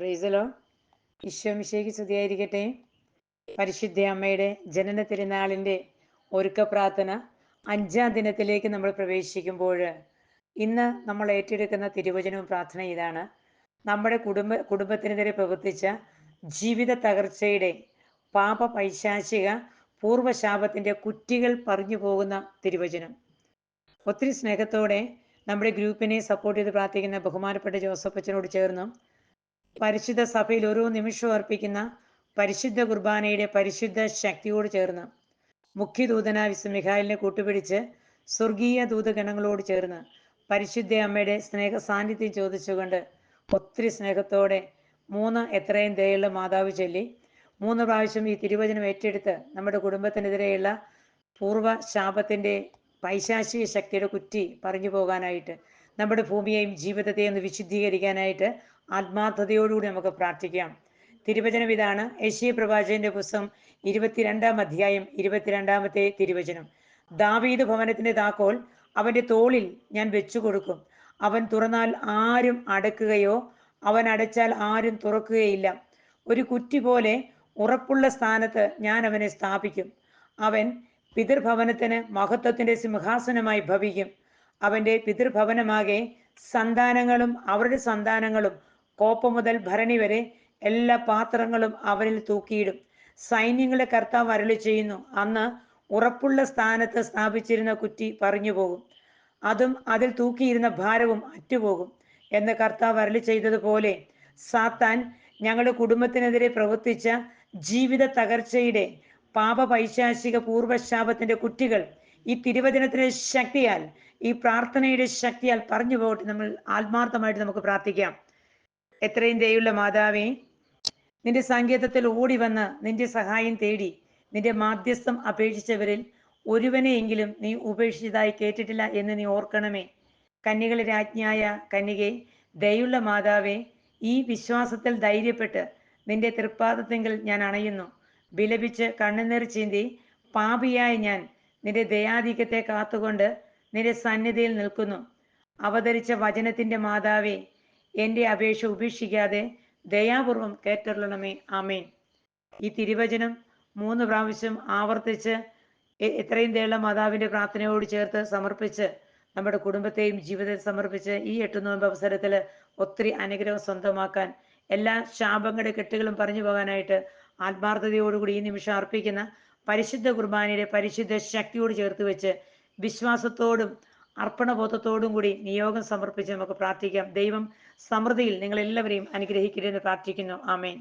പ്രൈസലോ ഈശോമിശേക്ക് സ്തുതിയായിരിക്കട്ടെ. പരിശുദ്ധ അമ്മയുടെ ജനന തിരുനാളിന്റെ ഒരുക്ക പ്രാർത്ഥന അഞ്ചാം ദിനത്തിലേക്ക് നമ്മൾ പ്രവേശിക്കുമ്പോൾ ഇന്ന് നമ്മൾ ഏറ്റെടുക്കുന്ന തിരുവചനവും പ്രാർത്ഥന ഇതാണ്. നമ്മുടെ കുടുംബ കുടുംബത്തിനെതിരെ പ്രവർത്തിച്ച ജീവിത തകർച്ചയുടെ പാപ പൈശാചിക പൂർവശാപത്തിന്റെ കുറ്റികൾ പറഞ്ഞു പോകുന്ന തിരുവചനം. ഒത്തിരി സ്നേഹത്തോടെ നമ്മുടെ ഗ്രൂപ്പിനെ സപ്പോർട്ട് ചെയ്ത് പ്രാർത്ഥിക്കുന്ന ബഹുമാനപ്പെട്ട ജോസഫ് അച്ഛനോട് ചേർന്നും പരിശുദ്ധ സഭയിൽ ഓരോ നിമിഷവും അർപ്പിക്കുന്ന പരിശുദ്ധ കുർബാനയുടെ പരിശുദ്ധ ശക്തിയോട് ചേർന്ന് മുഖ്യദൂതന വിശു മിഖായലിനെ കൂട്ടുപിടിച്ച് സ്വർഗീയ ദൂതഗണങ്ങളോട് ചേർന്ന് പരിശുദ്ധ അമ്മയുടെ സ്നേഹ സാന്നിധ്യം ചോദിച്ചുകൊണ്ട് ഒത്തിരി സ്നേഹത്തോടെ മൂന്ന് എത്രയും ദയുള്ള മാതാവ് ചൊല്ലി മൂന്ന് പ്രാവശ്യം ഈ തിരുവചനം ഏറ്റെടുത്ത് നമ്മുടെ കുടുംബത്തിനെതിരെയുള്ള പൂർവ ശാപത്തിന്റെ പൈശാശിക ശക്തിയുടെ കുറ്റി പറഞ്ഞു പോകാനായിട്ട് നമ്മുടെ ഭൂമിയെയും ജീവിതത്തെയും ഒന്ന് വിശുദ്ധീകരിക്കാനായിട്ട് ആത്മാർത്ഥതയോടുകൂടി നമുക്ക് പ്രാർത്ഥിക്കാം. തിരുവചനം ഇതാണ്. യശീയ പ്രവാചകന്റെ പുസ്തകം ഇരുപത്തിരണ്ടാം അധ്യായം ഇരുപത്തിരണ്ടാമത്തെ തിരുവചനം. ദാവീദ് ഭവനത്തിന്റെ താക്കോൽ അവന്റെ തോളിൽ ഞാൻ വെച്ചു കൊടുക്കും അവൻ തുറന്നാൽ ആരും അടക്കുകയോ അവൻ അടച്ചാൽ ആരും തുറക്കുകയില്ല. ഒരു കുറ്റി പോലെ ഉറപ്പുള്ള സ്ഥാനത്ത് ഞാൻ അവനെ സ്ഥാപിക്കും. അവൻ പിതൃഭവനത്തിന് മഹത്വത്തിന്റെ സിംഹാസനമായി ഭവിക്കും. അവന്റെ പിതൃഭവനമാകെ സന്താനങ്ങളും അവരുടെ സന്താനങ്ങളും കോപ്പ മുതൽ ഭരണി വരെ എല്ലാ പാത്രങ്ങളും അവനിൽ തൂക്കിയിടും. സൈന്യങ്ങളെ കർത്താവ് അരളി ചെയ്യുന്നു. അന്ന് ഉറപ്പുള്ള സ്ഥാനത്ത് സ്ഥാപിച്ചിരുന്ന കുറ്റി പറഞ്ഞു പോകും. അതും അതിൽ തൂക്കിയിരുന്ന ഭാരവും അറ്റുപോകും എന്ന് കർത്താവ് അരളി ചെയ്തതുപോലെ സാത്താൻ ഞങ്ങളുടെ കുടുംബത്തിനെതിരെ പ്രവർത്തിച്ച ജീവിത തകർച്ചയുടെ പാപ പൈശാചിക പൂർവശാപത്തിന്റെ കുറ്റികൾ ഈ തിരുവചനത്തിന്റെ ശക്തിയാൽ ഈ പ്രാർത്ഥനയുടെ ശക്തിയാൽ പറഞ്ഞു പോകട്ടെ. നമ്മൾ ആത്മാർത്ഥമായിട്ട് നമുക്ക് പ്രാർത്ഥിക്കാം. എത്രയും ദയുള്ള മാതാവേ നിന്റെ സങ്കേതത്തിൽ ഓടി വന്ന് നിന്റെ സഹായം തേടി നിന്റെ മാധ്യസ്ഥം അപേക്ഷിച്ചവരിൽ ഒരുവനെയെങ്കിലും നീ ഉപേക്ഷിച്ചതായി കേട്ടിട്ടില്ല എന്ന് നീ ഓർക്കണമേ. കന്യകളെ രാജ്ഞിയായ കന്യകെ ദയുള്ള മാതാവേ ഈ വിശ്വാസത്തിൽ ധൈര്യപ്പെട്ട് നിന്റെ തൃപ്പാദത്തെങ്കിൽ ഞാൻ അണയുന്നു. വിലപിച്ച് കണ്ണുനീർ ചീന്തി പാപിയായ ഞാൻ നിന്റെ ദയാധികത്തെ കാത്തുകൊണ്ട് നിന്റെ സന്നിധിയിൽ നിൽക്കുന്നു. അവതരിച്ച വചനത്തിന്റെ മാതാവേ എന്റെ അപേക്ഷ ഉപേക്ഷിക്കാതെ ദയാപൂർവം കേട്ടരുളണമേ ആമേൻ. ഈ തിരുവചനം മൂന്ന് പ്രാവശ്യം ആവർത്തിച്ച് എത്രയും ദയുള്ള മാതാവിന്റെ പ്രാർത്ഥനയോട് ചേർത്ത് സമർപ്പിച്ച് നമ്മുടെ കുടുംബത്തെയും ജീവിതത്തെ സമർപ്പിച്ച് ഈ എട്ടു നോമ്പ് അവസരത്തിൽ ഒത്തിരി അനുഗ്രഹം സ്വന്തമാക്കാൻ എല്ലാ ശാപങ്ങളുടെ കെട്ടുകളും പറഞ്ഞു പോകാനായിട്ട് ആത്മാർത്ഥതയോടുകൂടി ഈ നിമിഷം അർപ്പിക്കുന്ന പരിശുദ്ധ കുർബാനയുടെ പരിശുദ്ധ ശക്തിയോട് ചേർത്ത് വെച്ച് വിശ്വാസത്തോടും അർപ്പണബോധത്തോടും കൂടി നിയോഗം സമർപ്പിച്ച് നമുക്ക് പ്രാർത്ഥിക്കാം. ദൈവം സമൃദ്ധിയിൽ നിങ്ങൾ എല്ലാവരെയും അനുഗ്രഹിക്കരുതെന്ന് പ്രാർത്ഥിക്കുന്നു. ആമേൻ.